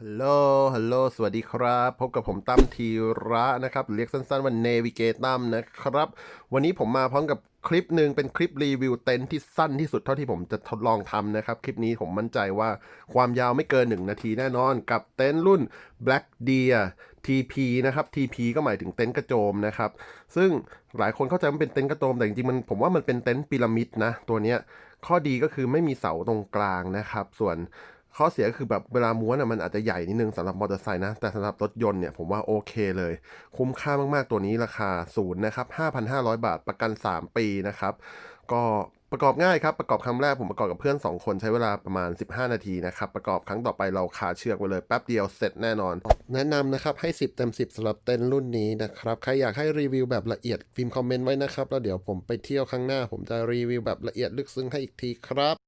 ฮัลโหล ฮัลโหล สวัสดีครับ พบกับผมตั้มธีระนะครับ เรียกสั้นๆว่า Navigate ตั้มนะครับ วันนี้ผมมาพร้อมกับคลิปหนึ่งเป็นคลิปรีวิวเต็นท์ที่สั้นที่สุดเท่าที่ผมจะทดลองทำนะครับ คลิปนี้ผมมั่นใจว่าความยาวไม่เกิน 1 นาทีแน่นอนกับเต็นท์รุ่น Black Deer TP นะครับ TP ก็หมายถึงเต็นท์กระโจมนะครับ ซึ่งหลายคนเข้าใจว่ามันเป็นเต็นท์กระโจม แต่จริงๆมันผมว่ามันเป็นเต็นท์พีระมิดนะตัวเนี้ยข้อดีก็คือไม่มีเสาตรงกลางนะครับ ส่วน ข้อเสียก็คือแบบเวลาม้วนอะมันอาจจะใหญ่นิดนึงสำหรับมอเตอร์ไซค์นะ แต่สำหรับรถยนต์เนี่ยผมว่าโอเคเลย คุ้มค่ามากๆตัวนี้ราคาศูนย์นะครับ 5,500 บาทประกัน 3 ปีนะครับ ก็ประกอบง่ายครับ ประกอบครั้งแรกผมประกอบกับเพื่อน 2 คนใช้เวลาประมาณ 15 นาทีนะครับ ประกอบครั้งต่อไปเราคาเชือกไว้เลยแป๊บเดียวเสร็จแน่นอน แนะนำนะครับให้ 10 เต็ม 10สำหรับเต็นท์รุ่นนี้นะครับ ใครอยากให้รีวิวแบบละเอียดพิมพ์คอมเมนต์ไว้นะครับ แล้วเดี๋ยวผมไปเที่ยวข้งหน้า ผมจะรีวิวแบบละเอียดลึกซึ้งให้อีกทีครับ